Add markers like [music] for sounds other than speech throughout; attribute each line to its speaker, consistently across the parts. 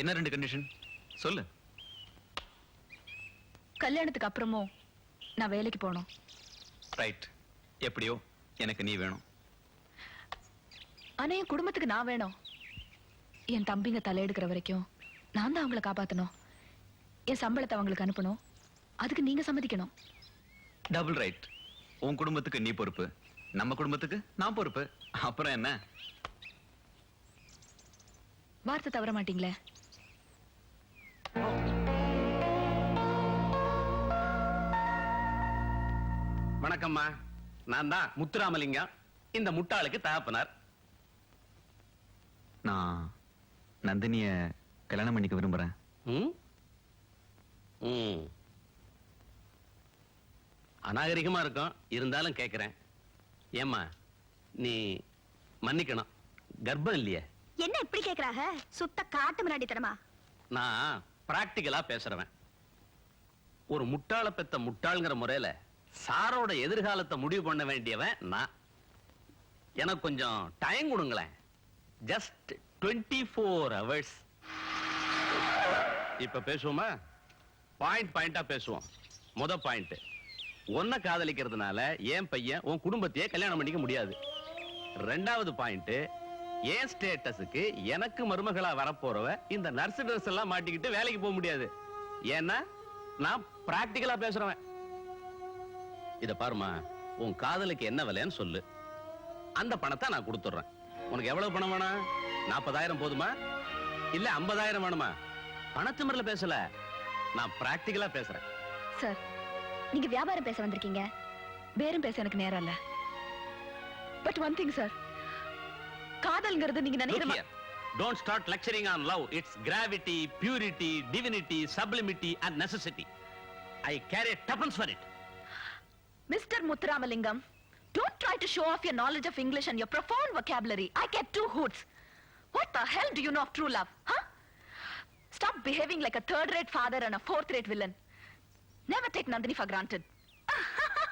Speaker 1: என்ன ரெண்டு கண்டிஷன் சொல்லு.
Speaker 2: கல்யாணத்துக்கு அப்புறமும் நான் வேலைக்கு போகணும்.
Speaker 1: ரைட் எப்படியோ எனக்கு நீ வேணும்.
Speaker 2: ஆனா என் குடும்பத்துக்கு நான் வேணும். என் தம்பிங்க தலையெடுக்கிற வரைக்கும் நான் தான் அவங்கள காப்பாத்தணும். என் சம்பளத்தை அவங்களுக்கு அனுப்பணும். அதுக்கு நீங்க சம்மதிக்கணும்.
Speaker 1: டபுள் ரைட் உன் குடும்பத்துக்கு நீ பொறுப்பு. நம்ம குடும்பத்துக்கு நான் பொறுப்பு. அப்புறம் என்ன?
Speaker 2: வார்த்தை தவற மாட்டீங்களே?
Speaker 3: வணக்கம்மா. நான் தான் முத்துராமலிங்கம். இந்த முட்டாளுக்கு தகப்பனார்.
Speaker 1: நான் நந்தினிய கல்யாணம் பண்ணிக்க விரும்புறேன்.
Speaker 3: ம்? ம். அநாகரிகமா இருக்கும். இருந்தாலும் கேக்குறேன். ஏம்மா நீ மன்னிக்கணும். கர்ப்பம் இல்லையே.
Speaker 4: என்ன இப்படி கேக்குறாங்க சுத்த காட்டு முன்னாடி தரமா
Speaker 3: நான் பிராக்டிக்கலா பேசுறவன். ஒரு முட்டாள பெத்த முட்டாள்ங்கிற முறையில சாரோட எதிர்காலத்தை முடிவு பண்ண வேண்டியவன் நான். எனக்கு கொஞ்சம் டைம் கொடுங்களேன். ஜஸ்ட் டுவெண்ட்டி ஃபோர் ஹவர்ஸ் இப்ப பேசுவோமா? பாயிண்ட் பாயிண்டா பேசுவோம். முத பாயிண்ட் ஒன்ன காதலிக்கிறதுனால என் பையன் உன் குடும்பத்தையே கல்யாணம் பண்ணிக்க முடியாது. ரெண்டாவது பாயிண்ட் என் ஸ்டேட்டஸுக்கு எனக்கு மருமகளா வரப்போறவ இந்த நர்ஸ் ட்ரெஸ் எல்லாம் மாட்டிக்கிட்டு வேலைக்கு போக முடியாது. ஏன்னா நான் பிராக்டிக்கலா பேசுறவன். இத பாருமா உன் காதலுக்கு என்ன விலைன்னு சொல்லு. அந்த பணத்தை நான் கொடுத்துட்றேன். உனக்கு எவ்வளவு பணம் வேணும்? நாற்பதாயிரம் போதுமா? இல்ல ஐம்பதாயிரம் வேணுமா? பணத்து முறையில பேசல. நான் பிராக்டிக்கலா பேசுறேன்.
Speaker 2: சார்
Speaker 4: நீங்க வியாபாரம் பேச வந்திருக்கீங்க.
Speaker 2: பேரும் பேச எனக்கு நேரம் இல்ல. பட் ஒன் திங் சார் காதல்ங்கிறது நீங்க நினைக்கிற.
Speaker 3: Don't start lecturing on love. It's gravity, purity, divinity, sublimity, and necessity. I carry tuppence for it.
Speaker 2: Mr. Muthuramalingam, don't try to show off your knowledge of English and your profound vocabulary. I get two hoots. What the hell do you know of true love, huh? Stop behaving like a third-rate father and a fourth-rate villain. Never take Nandini for granted. [laughs]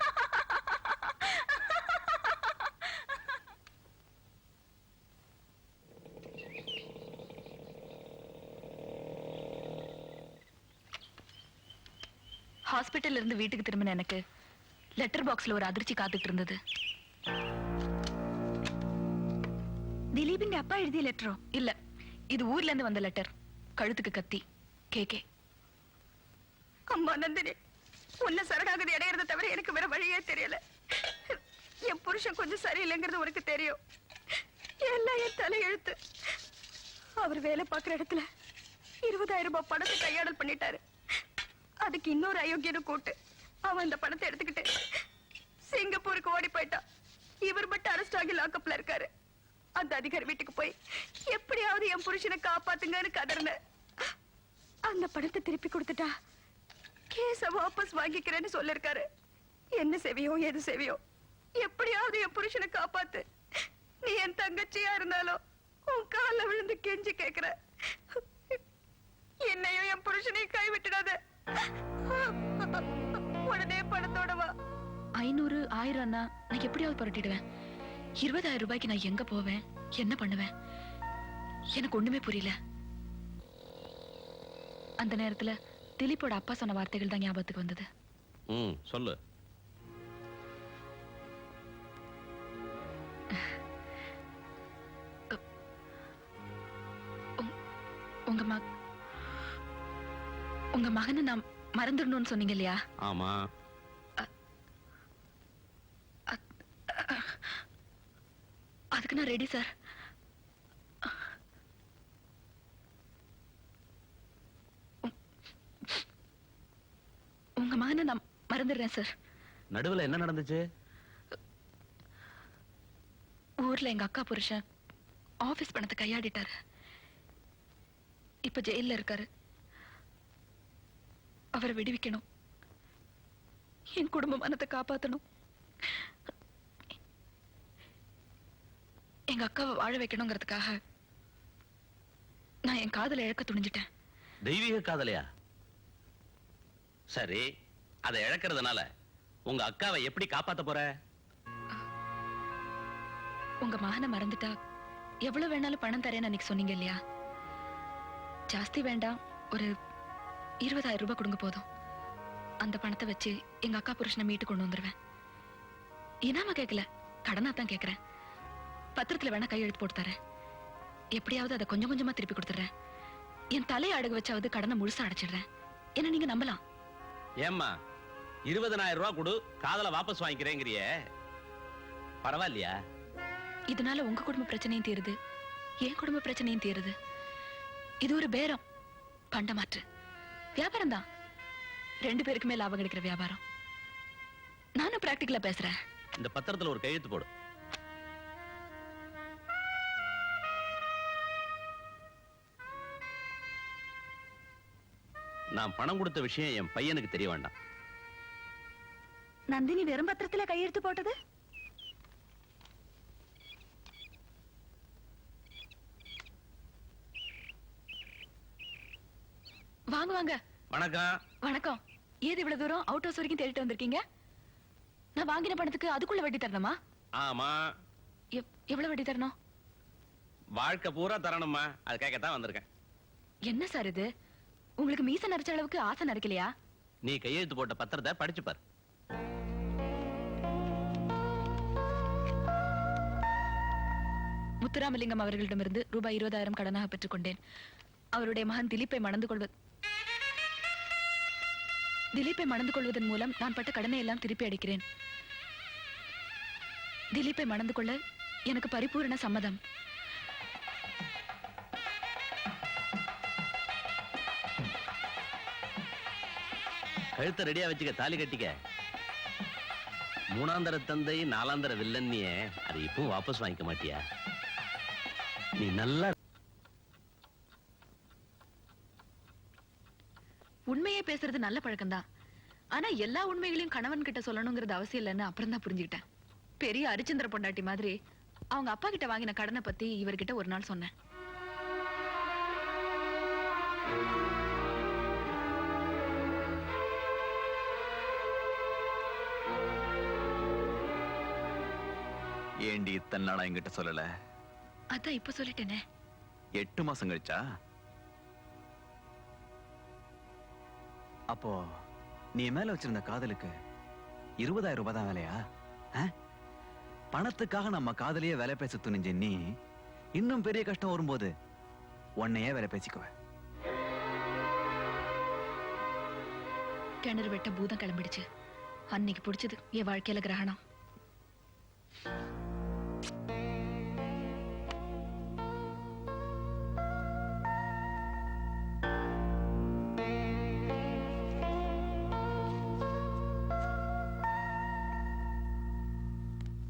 Speaker 2: ஹாஸ்பிட்டல்ல இருந்து வீட்டுக்கு திரும்பின எனக்கு letter பாக்ஸ்ல ஒரு அதிர்ச்சி காத்துட்டு இருந்தது.
Speaker 4: திலீபின் அப்பா எழுதிய லெட்டரோ?
Speaker 2: இல்ல இது ஊர்ல இருந்து வந்த லெட்டர். கழுத்துக்கு கத்தி. K K.
Speaker 4: அம்மா நந்தினி உன்ன சரணாகதி அடையறத தவிர எனக்கு வேற வழியே தெரியல. என் புருஷன் கொஞ்சம் சரியில்லைங்கிறது உனக்கு தெரியும். எல்லாம் என் தலையெழுத்து. அவர் வேலை பார்க்குற இடத்துல இருபதாயிரம் ரூபாய் பணத்தை கையாடல் பண்ணிட்டாரு. அதுக்கு இன்னொரு அயோக்கியனு கூட்டு அவன் அந்த பணத்தை எடுத்துக்கிட்டு சிங்கப்பூருக்கு ஓடி போயிட்டா. இவர் மட்டும் அரெஸ்ட் ஆகி லாக்கப்ல இருக்காரு. அந்த அதிகாரி வீட்டுக்கு போய் எப்படியாவது என் புருஷனை காப்பாத்துங்கன்னு கதறினேன் அந்த பணத்தை திருப்பி கொடுத்துட்டா. கேஸ வாபஸ் வாங்கிக்கிறேன்னு சொல்லிருக்காரு. என்ன செவியோ எது செவியோ. எப்படியாவது என் புருஷனை காப்பாத்து. நீ என் தங்கச்சியா இருந்தாலும் உன் கால விழுந்து கெஞ்சி கேக்குற. என்னையும் என் புருஷனையும் கைவிட்டுடாத. உடனே பணத்தோட
Speaker 2: ஐநூறு ஆயிரம்னா நான் எப்படியாவது புரட்டிடுவேன். இருபதாயிரம் ரூபாய்க்கு நான் எங்க போவேன்? என்ன பண்ணுவேன்? எனக்கு ஒண்ணுமே புரியல. அந்த நேரத்துல திலீப்போட அப்பா சொன்ன வார்த்தைகள் தான் ஞாபகத்துக்கு வந்தது.
Speaker 3: ம் சொல்லு.
Speaker 2: உங்க மக உங்க மகனை நான் மறந்துடணும்னு சொன்னீங்க இல்லையா?
Speaker 3: ஆமா.
Speaker 2: நான் ரெடி சார் உங்க மகனை நான் மறந்துடுறேன் சார்
Speaker 3: நடுவுல என்ன நடந்துச்சு?
Speaker 2: ஊர்ல எங்க அக்கா புருஷன் ஆபீஸ் பணத்தை கையாடிட்டாரு. இப்ப ஜெயில்ல இருக்காரு. அவரை விடுவிக்கணும். என் குடும்ப மனத்தை காப்பாத்தணும். எங்க அக்காவை வாழ வைக்கணுங்கிறதுக்காக நான் என் காதலை இழக்க துணிஞ்சிட்டேன்.
Speaker 3: தெய்வீக காதலையா? சரி அதை இழக்கிறதுனால உங்க அக்காவை எப்படி காப்பாத்த போற?
Speaker 2: உங்க மகனை மறந்துட்டா எவ்வளவு வேணாலும் பணம் தரேன்னு அன்னைக்கு சொன்னீங்க இல்லையா? ஜாஸ்தி வேண்டாம் ஒரு இருபதாயிரம் ரூபாய் கொடுங்க போதும். அந்த பணத்தை வச்சு எங்க அக்கா புருஷனை மீட்டு கொண்டு வந்துருவேன். இனாம கேட்கல கடனா தான் கேட்கறேன் பத்திரத்துல வேணா கையெழுத்து போட்டு தரேன். எப்படியாவது அதை கொஞ்சம் கொஞ்சமா திருப்பி கொடுத்துறேன் என் தலையை அடகு வச்சாவது கடனை முழுசா அடைச்சிடுறேன். என்ன நீங்க நம்பலாம்?
Speaker 3: ஏம்மா இருபதனாயிரம் ரூபாய் கொடு காதல வாபஸ் வாங்கிக்கிறேங்கிறிய. பரவாயில்லையா?
Speaker 2: இதனால உங்க குடும்ப பிரச்சனையும் தீருது. என் குடும்ப பிரச்சனையும் தீருது. இது ஒரு பேரம். பண்டமாற்று வியாபாரம் தான். ரெண்டு பேருக்குமே லாபம் கிடைக்கிற வியாபாரம். நானும் பிராக்டிக்கலா பேசுறேன்.
Speaker 3: இந்த பத்திரத்துல ஒரு கையெழுத்து போடு. நான் பணம் கொடுத்த விஷயம் என் பையனுக்கு தெரிய வேண்டாம்.
Speaker 4: நந்தினி வெறும் பத்திரத்துல கையெழுத்து போட்டது?
Speaker 2: வாங்க வாங்க.
Speaker 3: வணக்கம்.
Speaker 2: வணக்கம். ஏது இவ்வளவு தூரம்? அவுட் ஹவுஸ் வரைக்கும் தேடிட்டு வந்திருக்கீங்க? நான் வாங்கின பணத்துக்கு அதுக்குள்ள வட்டி தரணுமா?
Speaker 3: ஆமா.
Speaker 2: எவ்- எவ்வளவு வட்டி தரணும்?
Speaker 3: வாழ்க்கை பூரா தரணுமா அது கேட்கத்தான் வந்திருக்கேன்.
Speaker 2: என்ன சார் இது? உங்களுக்கு மீச நரைச்ச அளவுக்கு ஆசை நரைக்கலையா?
Speaker 3: நீ கையெழுத்து போட்ட பத்திரத்தை படிச்சு பாரு.
Speaker 2: முத்துராமலிங்கம் அவர்களிடமிருந்து ரூபாய் இருபதாயிரம் கடனாக பெற்றுக்கொண்டேன் அவருடைய மகன் திலீப்பை மணந்து கொள்வது திலீப்பை மணந்து கொள்வதன் மூலம் நான் பட்ட கடனை எல்லாம் திருப்பி அடிக்கிறேன். திலீப்பை மணந்து கொள்ள எனக்கு பரிபூரண சம்மதம்.
Speaker 3: கழுத்தை ரெடியா வச்சுக்க தாலி கட்டிக்க. மூணாந்தர தந்தை நாலாந்தர வில்லன்னியே அது இப்பவும் வாபஸ் வாங்கிக்க மாட்டியா? நீ நல்லா
Speaker 2: உண்மையே பேசுறது நல்ல பழக்கம்தான். ஆனா எல்லா உண்மைகளையும் கணவன் கிட்ட சொல்லணுங்கிறது அவசியம் இல்லைன்னு அப்புறம் தான் புரிஞ்சுக்கிட்டேன். பெரிய அரிச்சந்திர பொண்டாட்டி மாதிரி அவங்க அப்பா கிட்ட வாங்கின கடனை பத்தி இவர்கிட்ட ஒரு நாள் சொன்னேன்.
Speaker 1: ஏண்டி இத்தனை நாளா என்கிட்ட சொல்லல?
Speaker 2: அதான் இப்ப சொல்லிட்டேனே.
Speaker 1: எட்டு மாசம் கழிச்சா? அப்போ நீ மேல வச்சிருந்த காதலுக்கு இருபதாயிரம் ரூபாய் தான் வேலையா? பணத்துக்காக நம்ம காதலியே வேலை பேச துணிஞ்ச நீ இன்னும் பெரிய கஷ்டம் வரும்போது உன்னையே வேலை பேசிக்குவ.
Speaker 2: கிணறு வெட்ட பூதம் கிளம்பிடுச்சு. அன்னைக்கு பிடிச்சது என் வாழ்க்கையில கிரகணம்.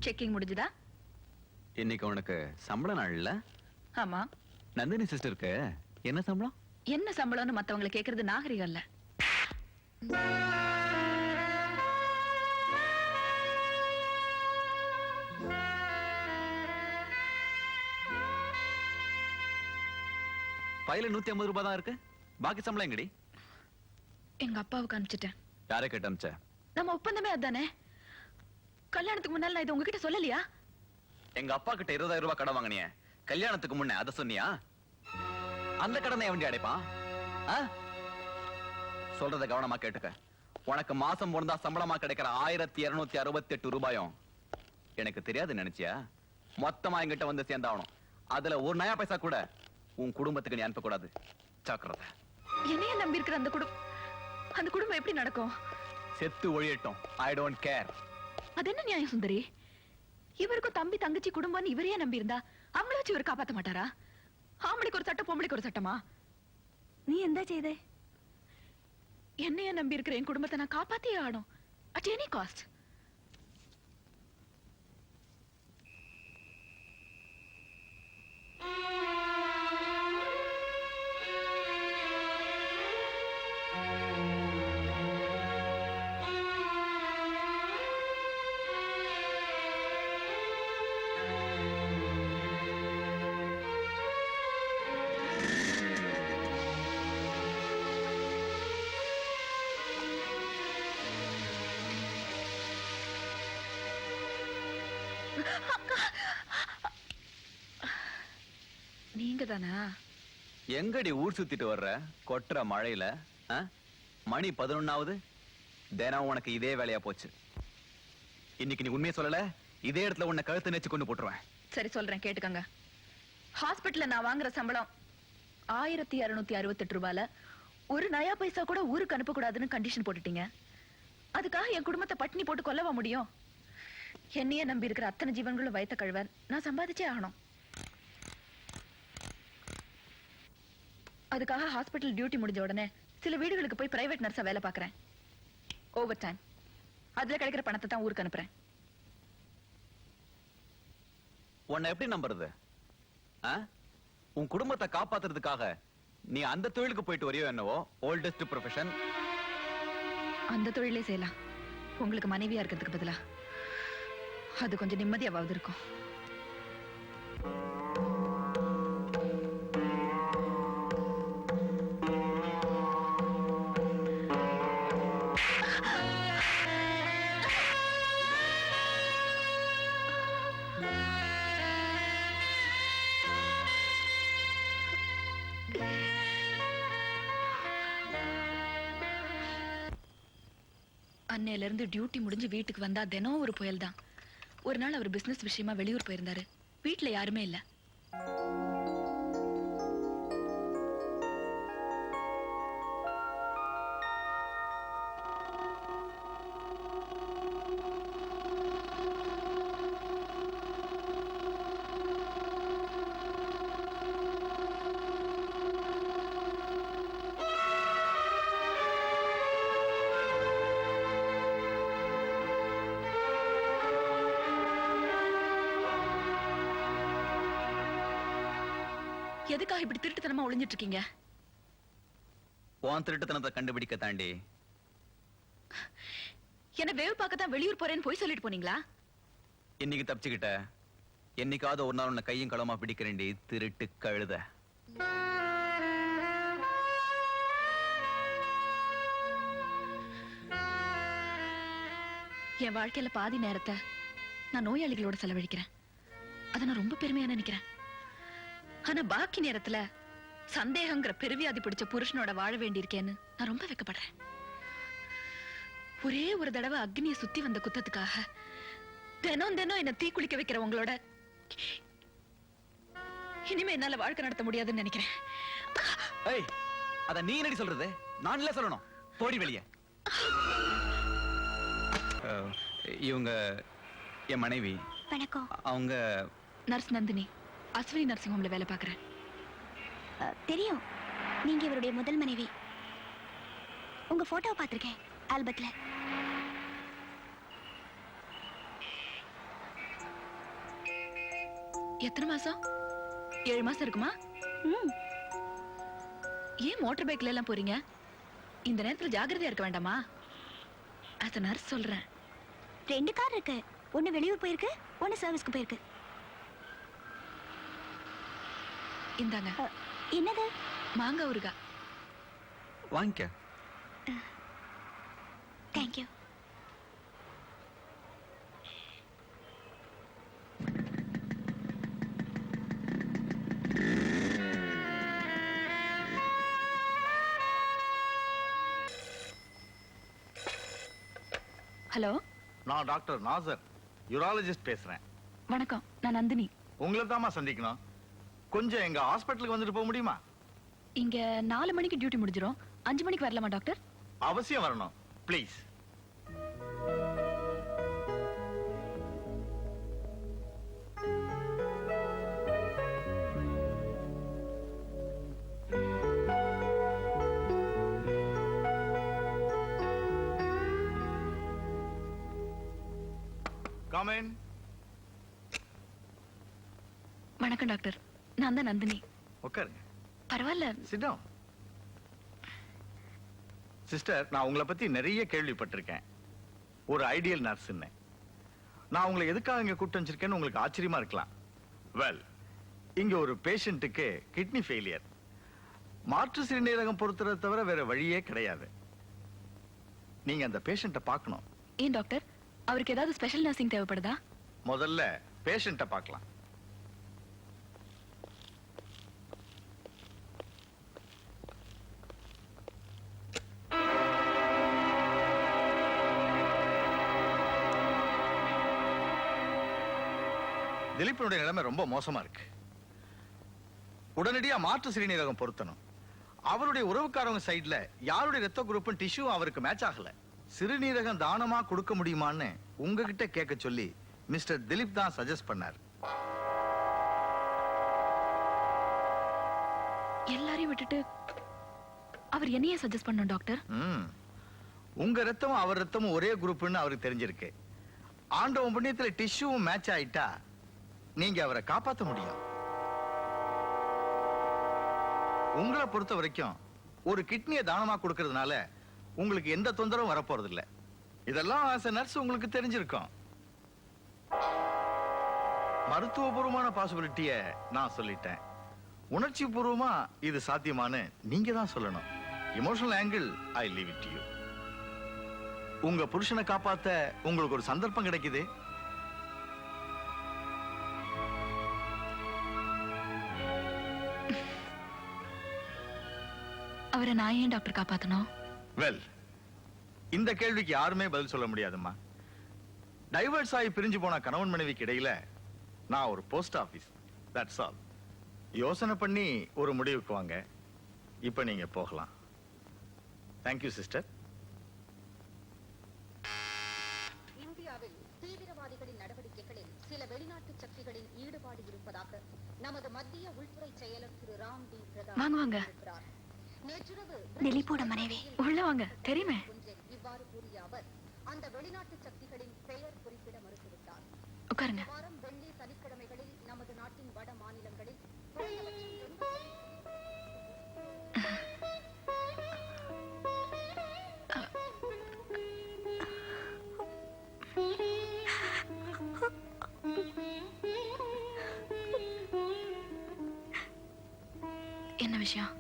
Speaker 2: செக்கிங் முடிஞ்சுதா?
Speaker 1: இன்னைக்கு உனக்கு சம்பள நாள் இல்ல?
Speaker 2: ஆமா.
Speaker 1: நந்தினி சிஸ்டருக்கு என்ன சம்பளம்?
Speaker 2: என்ன சம்பளம்னு மத்தவங்களை கேக்குறது நாகரிகம் இல்ல.
Speaker 1: பையில நூத்தி ஐம்பது ரூபாய் தான் இருக்கு. பாக்கி சம்பளம் எங்கடி?
Speaker 2: எங்க அப்பாவுக்கு அனுப்பிச்சிட்டேன்.
Speaker 1: யாரை கேட்டு அமிச்ச
Speaker 2: நம்ம ஒப்பந்தமே அதானே? கல்யாணத்துக்கு முன்னால இது உங்ககிட்ட சொல்லலையா?
Speaker 1: எங்க அப்பா கிட்ட இருபதாயிரம் ரூபாய் கடன் வாங்கினிய. கல்யாணத்துக்கு முன்ன அத சொன்னியா? அந்த கடனை எவண்டி அடைப்பான்? சொல்றத கவனமா கேட்டுக்க. உனக்கு மாசம் பொருந்தா சம்பளமா கிடைக்கிற ஆயிரத்தி இருநூத்தி அறுபத்தி எட்டு ரூபாயும் எனக்கு தெரியாது நினைச்சியா? மொத்தமா என்கிட்ட வந்து சேர்ந்தாகணும். அதுல ஒரு நயா பைசா கூட உன் குடும்பத்துக்கு நீ அனுப்பக்கூடாது. ஜாக்கிரதை.
Speaker 2: என்னைய நம்பி இருக்கிற அந்த குடும்பம் அந்த குடும்பம் எப்படி நடக்கும்?
Speaker 1: செத்து ஒழியட்டும். ஐ டோன்ட் கேர்
Speaker 2: அதென்ன நியாயம் சுந்தரி? இவருக்கும் தம்பி தங்கச்சி குடும்பம்னு இவரையே நம்பி இருந்தா அவங்கள வச்சு இவர் காப்பாத்த மாட்டாரா? ஆம்பளைக்கு ஒரு சட்டம் பொம்பளைக்கு ஒரு சட்டமா?
Speaker 4: நீ எந்த செய்த?
Speaker 2: என்னைய நம்பி இருக்கிற என் குடும்பத்தை நான் காப்பாத்தியே ஆடும் at any cost Thank you. தானா?
Speaker 1: எங்கடி ஊர் சுத்திட்டு வர்ற? கொட்டுற மழையில? மணி பதினொன்னாவது? தினம் உனக்கு இதே வேலையா போச்சு. இன்னைக்கு நீ உண்மையை சொல்லல இதே இடத்துல உன்னை கழுத்து நெச்சு கொண்டு போட்டுருவேன்.
Speaker 2: சரி சொல்றேன் கேட்டுக்கங்க. ஹாஸ்பிட்டல்ல நான் வாங்குற சம்பளம் ஆயிரத்தி இருநூத்தி அறுபத்தெட்டு ரூபாயில ஒரு நயா பைசா கூட ஊருக்கு அனுப்பக்கூடாதுன்னு கண்டிஷன் போட்டுட்டீங்க. அதுக்காக என் குடும்பத்தை பட்டினி போட்டு கொல்லவா முடியும்? என்னையே நம்பி இருக்கிற அத்தனை ஜீவன்களும் வயத்த கழுவ நான் சம்பாதிச்சே ஆகணும். அதுக்காக ஹாஸ்பிட்டல் டியூட்டி முடிஞ்ச உடனே சில வீடுகளுக்கு போய் பிரைவேட் நர்ஸா வேலை பார்க்கறேன். ஓவர் டைம் அதுல கிடைக்கிற பணத்தை தான் ஊருக்கு அனுப்புறேன்.
Speaker 1: உன்னை எப்படி நம்புறது? உன் குடும்பத்தை காப்பாத்துறதுக்காக நீ அந்த தொழிலுக்கு போயிட்டு வரையோ என்னவோ? ஓல்டஸ்ட் ப்ரொஃபஷன்
Speaker 2: அந்த தொழிலே செய்யலாம். உங்களுக்கு மனைவியா இருக்கிறதுக்கு பதிலா. அது கொஞ்சம் நிம்மதியாவது இருக்கும். சென்னையில இருந்து டியூட்டி முடிஞ்சு வீட்டுக்கு வந்தா தினம் ஒரு புயல் தான் ஒரு நாள் அவர் பிசினஸ் விஷயமா வெளியூர் போயிருந்தாரு. வீட்டுல யாருமே இல்லை. எதுக்காக இப்படி திருட்டுத்தனமா ஒளிஞ்சிட்டு இருக்கீங்க
Speaker 1: உன் திருட்டுத்தனத்தை கண்டுபிடிக்க தாண்டி.
Speaker 2: என்ன வேவு பார்க்க தான் வெளியூர் போறேன்னு போய் சொல்லிட்டு போனீங்களா?
Speaker 1: இன்னைக்கு தப்பிச்சுக்கிட்ட. என்னைக்காவது ஒரு நாள் உன்னை கையும் களமா பிடிக்கிறேன்டி திருட்டு கழுத.
Speaker 2: என் வாழ்க்கையில பாதி நேரத்தை நான் நோயாளிகளோட செலவழிக்கிறேன். அதை நான் ரொம்ப பெருமையா நினைக்கிறேன். ஆனா பாக்கி நேரத்துல சந்தேகங்கிற பெருவியாதி பிடிச்ச புருஷனோட வாழ வேண்டியிருக்கேன்னு நான் ரொம்ப வெக்கப்படுறேன். ஒரே ஒரு தடவை அக்னியை சுத்தி வந்த குத்தத்துக்காக தினம் தினம் என்ன தீ குளிக்க வைக்கிற உங்களோட இனிமே என்னால வாழ்க்கை நடத்த முடியாதுன்னு நினைக்கிறேன்.
Speaker 1: ஏய் அத நீ என்னடி சொல்றது? நான் இல்ல சொல்லணும். போடி வெளிய. இவங்க என் மனைவி.
Speaker 4: வணக்கம்.
Speaker 1: அவங்க
Speaker 2: நர்ஸ் நந்தினி. அஸ்வினி நர்சிங் ஹோம்ல வேலை பார்க்கறேன்.
Speaker 4: தெரியும். நீங்க இவருடைய முதல் மனைவி. உங்க போட்டோவை பார்த்திருக்கேன் ஆல்பத்துல.
Speaker 2: எத்தனை மாசம்? ஏழு மாசம் இருக்குமா?
Speaker 4: ம்.
Speaker 2: ஏன் மோட்டார் பைக்ல எல்லாம் போறீங்க? இந்த நேரத்துல ஜாக்கிரதையா இருக்க வேண்டாமா? a நர்ஸ் சொல்றேன்.
Speaker 4: ரெண்டு கார் இருக்கு. ஒன்னு வெளியூர் போயிருக்கு ஒன்னு சர்வீஸ்க்கு போயிருக்கு.
Speaker 2: இந்தாங்க.
Speaker 4: என்னது?
Speaker 2: மாங்காய் ஊறுகா.
Speaker 1: வாங்கிக்க.
Speaker 2: Thank you hello?
Speaker 5: நான் டாக்டர் நாசர் யூராலஜிஸ்ட் பேசுறேன்.
Speaker 2: வணக்கம் நான் நந்தினி.
Speaker 5: உங்களை தாம்மா சந்திக்கணும். கொஞ்சம் எங்க ஹாஸ்பிட்டலுக்கு வந்துட்டு போக முடியுமா?
Speaker 2: இங்க நாலு மணிக்கு டியூட்டி முடிஞ்சிரும். அஞ்சு மணிக்கு வரலாமா டாக்டர்?
Speaker 5: அவசியம் வரணும். ப்ளீஸ். கமென்
Speaker 2: வணக்கம் டாக்டர். நான் தான் நந்தினி.
Speaker 5: உட்காருங்க
Speaker 2: பரவாயில்ல.
Speaker 5: சிடம் சிஸ்டர் நான் உங்களை பத்தி நிறைய கேள்விப்பட்டிருக்கேன். ஒரு ஐடியல் நர்ஸ்ன்னு. நான் உங்களை எதுக்காக இங்க கூப்பிட்டு வச்சிருக்கேன்னு உங்களுக்கு ஆச்சரியமா இருக்கலாம். வெல் இங்க ஒரு பேஷண்ட்டுக்கு கிட்னி ஃபெயிலியர் மாற்று சிறுநீரகம் பொறுத்துறத தவிர வேற வழியே கிடையாது. நீங்க அந்த பேஷண்ட்டை பார்க்கணும்.
Speaker 2: ஏன் டாக்டர்? அவருக்கு ஏதாவது ஸ்பெஷல் நர்சிங் தேவைப்படுதா?
Speaker 5: முதல்ல பேஷண்ட்டை பார்க்கலாம். திலீப்பினுடைய நிலைமை ரொம்ப மோசமா இருக்கு. உடனடியா மாற்று சிறுநீரகம் பொருத்தணும். அவருடைய உறவுக்காரவங்க சைடுல யாருடைய ரத்த குரூப்பும் டிஷ்யூ அவருக்கு மேட்ச் ஆகல. சிறுநீரகம் தானமா கொடுக்க முடியுமான்னு உங்ககிட்ட கேட்க சொல்லி மிஸ்டர் திலீப் தான் சஜஸ்ட் பண்ணார்.
Speaker 2: எல்லாரையும் விட்டுட்டு அவர் என்னைய சஜஸ்ட் பண்ணோம் டாக்டர்.
Speaker 5: உங்க ரத்தமும் அவர் ரத்தமும் ஒரே குரூப்னு அவருக்கு தெரிஞ்சிருக்கு. ஆண்டவன் புண்ணியத்துல டிஷ்யூவும் மேட்ச் ஆயிட்டா நீங்க அவரை காப்பாத்த முடியும். உங்களை பொறுத்த வரைக்கும் ஒரு கிட்னியை தானமா கொடுக்கறதுனால உங்களுக்கு எந்த தொந்தரவும் வரப்போறது இல்ல இதெல்லாம் ஆஸ் நர்ஸ் உங்களுக்கு தெரிஞ்சிருக்கும். மருத்துவபூர்வமான பாசிபிலிட்டிய நான் சொல்லிட்டேன். உணர்ச்சி பூர்வமா இது சாத்தியமான்னு நீங்க தான் சொல்லணும். Emotional angle I leave it you உங்க புருஷனை காப்பாத்த உங்களுக்கு ஒரு சந்தர்ப்பம் கிடைக்குது.
Speaker 2: அவரை நான் ஏன் டாக்டர் காப்பாத்தணும்?
Speaker 5: வெல் இந்த கேள்விக்கு யாருமே பதில் சொல்ல முடியாதும்மா. டைவர்ஸ் ஆகி பிரிஞ்சு போன கணவன் மனைவிக்கு இடையில நான் ஒரு போஸ்ட் ஆபீஸ் தட்ஸ் ஆல் யோசனை பண்ணி ஒரு முடிவுக்கு வாங்க. இப்ப நீங்க போகலாம். தேங்க்யூ சிஸ்டர்
Speaker 6: இந்தியாவில் தீவிரவாதிகளின் நடவடிக்கைகளில் சில வெளிநாட்டு சக்திகளின் ஈடுபாடு இருப்பதாக நமது மத்திய உள்துறை செயலர் திரு ராம் டி பிரதான்
Speaker 2: வாங்க, வாங்க.
Speaker 6: கூறியிருக்கிறார். நேற்றிரவு
Speaker 2: திலீப்போட மனைவி. உள்ள வாங்க தெரியுமே.
Speaker 6: இவ்வாறு கூறிய அவர் அந்த வெளிநாட்டு சக்திகளின் பெயர் குறிப்பிட மறுத்துவிட்டார்.
Speaker 2: உட்காருங்க.
Speaker 6: வாரம் வெள்ளி சனிக்கிழமைகளில் நமது நாட்டின் வட மாநிலங்களில்
Speaker 2: என்ன விஷயம்?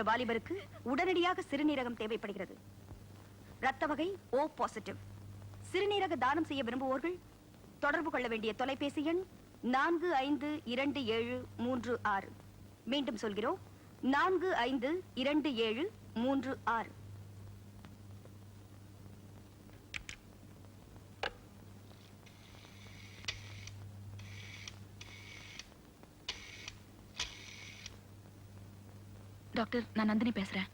Speaker 4: என்ற வாலிபருக்கு உடனடியாக சிறுநீரகம் தேவைப்படுகிறது. ரத்த வகை ஓ பாசிட்டிவ் சிறுநீரக தானம் செய்ய விரும்புவோர்கள் தொடர்பு கொள்ள வேண்டிய தொலைபேசி எண் நான்கு ஐந்து இரண்டு ஏழு மூன்று ஆறு. மீண்டும் சொல்கிறோம். நான்கு ஐந்து இரண்டு ஏழு மூன்று ஆறு.
Speaker 2: டாக்டர் நான் நந்தினி பேசுறேன்.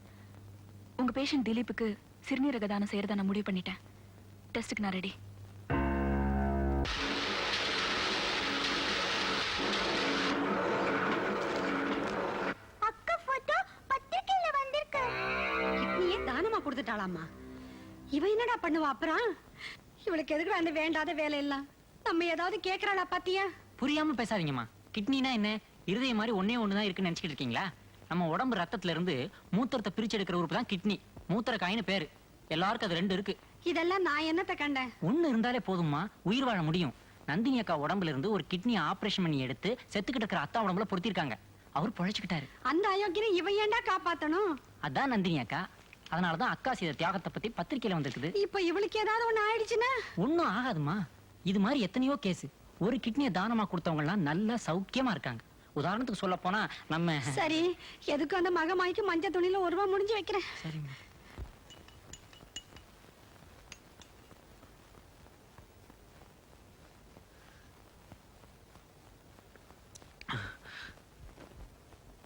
Speaker 2: உங்க பேஷண்ட் திலீப்புக்கு சிறுநீரக தானம் செய்யறத நான் முடிவு பண்ணிட்டேன். டெஸ்ட்டுக்கு நான் ரெடி
Speaker 4: கொடுத்துட்டாளாமா இவ என்னடா பண்ணுவா அப்புறம்? இவளுக்கு எதுக்குடா அந்த வேண்டாத வேலை எல்லாம் நம்ம ஏதாவது கேக்குறாளா பாத்தியா?
Speaker 7: புரியாம பேசாதீங்கம்மா. கிட்னினா என்ன இருதயம் மாதிரி ஒண்ணே ஒண்ணு தான் இருக்குன்னு நினைச்சிட்டு இருக்கீங்களா? நம்ம உடம்பு ரத்தத்துல இருந்து மூத்திரத்தை பிரிச்சு எடுக்கிற உறுப்பு தான் கிட்னி மூத்திர காயின்னு பேரு. எல்லாருக்கும் அது ரெண்டு இருக்கு.
Speaker 4: இதெல்லாம் நான் என்னத்த கண்டேன்?
Speaker 7: ஒண்ணு இருந்தாலே போதும்மா. உயிர் வாழ முடியும். நந்தினி அக்கா உடம்புல இருந்து ஒரு கிட்னி ஆபரேஷன் பண்ணி எடுத்து செத்துக்கிட்டு இருக்கிற அத்தா உடம்புல பொருத்திருக்காங்க. அவர் பொழைச்சுக்கிட்டாரு.
Speaker 4: அந்த அயோக்கியனை இவ ஏன்டா காப்பாத்தணும்?
Speaker 7: அதான் நந்தினி அக்கா. அதனாலதான் அக்கா செய்த தியாகத்தை பத்தி பத்திரிக்கையில வந்திருக்குது.
Speaker 4: இப்ப இவளுக்கு ஏதாவது ஒண்ணு ஆயிடுச்சுன்னா?
Speaker 7: ஒண்ணும் ஆகாதுமா இது மாதிரி எத்தனையோ கேஸ் ஒரு கிட்னியை தானமா கொடுத்தவங்க எல்லாம் நல்லா சௌக்கியமா இருக்காங்க. உதாரணத்துக்கு சொல்ல போனா நம்ம
Speaker 4: சரி எதுக்கும் அந்த மகமாய்க்கு மஞ்சள் துணியில ஒரு ரூபா முடிஞ்சு வைக்கிறேன்.
Speaker 7: சரிம்மா.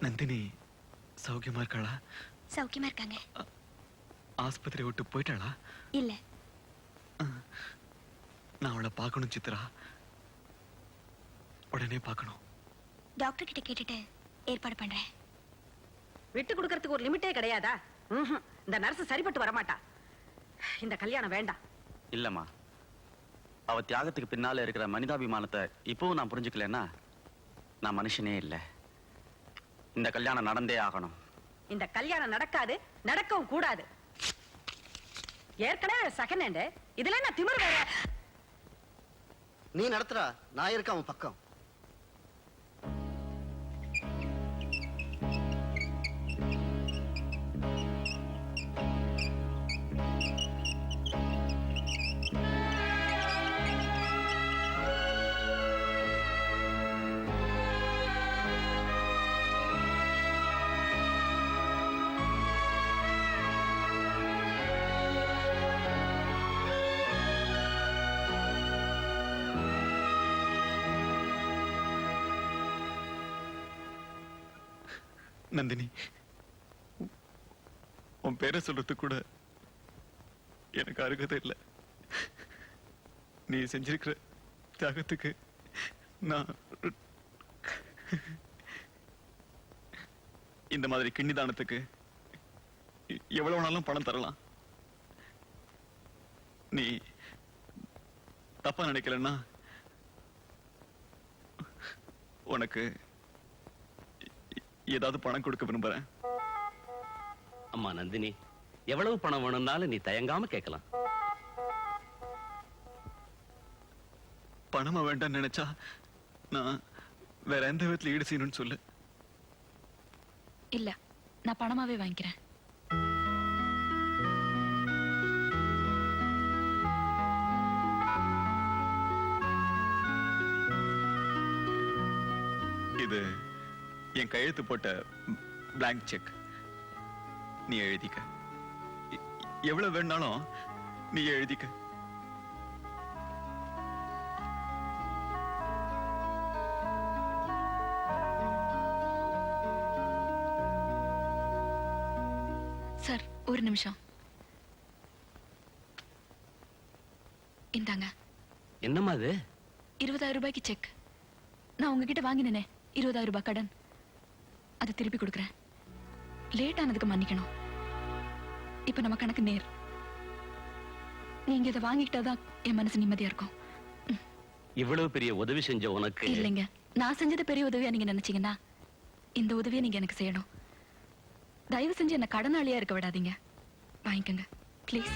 Speaker 1: நந்தினி சௌக்கியமா இருக்காளா?
Speaker 4: சௌக்கியமா இருக்காங்க.
Speaker 1: ஆஸ்பத்திரி விட்டு போயிட்டாளா?
Speaker 4: இல்ல.
Speaker 1: நான் அவளை பார்க்கணும் சித்ரா. உடனே பார்க்கணும்.
Speaker 4: டாக்டர் கிட்ட கேட்டுட்டு ஏற்பாடு பண்றேன்.
Speaker 8: விட்டு கொடுக்கறதுக்கு ஒரு லிமிட்டே கிடையாதா. இந்த நர்ஸ் சரிப்பட்டு வரமாட்டா. இந்த கல்யாணம் வேண்டாம்.
Speaker 9: இல்லம்மா. அவ தியாகத்துக்கு பின்னால இருக்கிற மனிதாபிமானத்தை இப்பவும் நான் புரிஞ்சுக்கலன்னா நான் மனுஷனே இல்ல. இந்த கல்யாணம் நடந்தே ஆகணும்.
Speaker 8: இந்த கல்யாணம் நடக்காது நடக்கவும் கூடாது. ஏற்கனவே செகண்ட் ஹேண்டு இதுல என்ன திமிரு வேற?
Speaker 10: நீ நடத்துறா நான் இருக்க அவன் பக்கம்.
Speaker 1: நந்தினி. உன் பேரை சொல்றது கூட எனக்கு அருகதை இல்லை. நீ செஞ்சிருக்கிற தியாகத்துக்கு நான் இந்த மாதிரி கிண்ணி தானத்துக்கு எவ்வளவு நாளும் பணம் தரலாம். நீ தப்பா நினைக்கலன்னா உனக்கு ஏதாவது பணம் கொடுக்க விரும்புறேன்.
Speaker 3: அம்மா நந்தினி எவ்வளவு பணம் வேணும்னாலும் நீ தயங்காம கேட்கலாம்.
Speaker 1: பணமா வேண்டாம்னு நினைச்சா நான் வேற எந்த விதத்துல ஈடு செய்யணும்னு சொல்லு.
Speaker 2: இல்ல நான் பணமாவே வாங்கிக்கிறேன்.
Speaker 1: இது என் கையெழுத்து போட்ட blank செக் நீ எழுதிக்க. எவ்வளவு வேணாலும் நீ எழுதிக்க.
Speaker 2: சார் ஒரு நிமிஷம். இந்தாங்க.
Speaker 3: என்னம்மா அது?
Speaker 2: இருபதாயிரம் ரூபாய்க்கு செக் நான் உங்ககிட்ட வாங்கினேனே. இருபதாயிரம் ரூபாய் கடன். அதை திருப்பி கொடுக்குறேன். லேட் ஆனதுக்கு மன்னிக்கணும். இப்ப நம்ம கணக்கு நேர். நீங்க இதை வாங்கிக்கிட்டாதான் என் மனசு நிம்மதியா இருக்கும்.
Speaker 3: இவ்வளவு பெரிய உதவி செஞ்ச உனக்கு
Speaker 2: இல்லைங்க. நான் செஞ்சது பெரிய உதவியா நீங்க நினைச்சீங்கன்னா இந்த உதவியை நீங்க எனக்கு செய்யணும். தயவு செஞ்சு என்ன கடனாளியா இருக்க விடாதீங்க. வாங்கிக்கோங்க. ப்ளீஸ்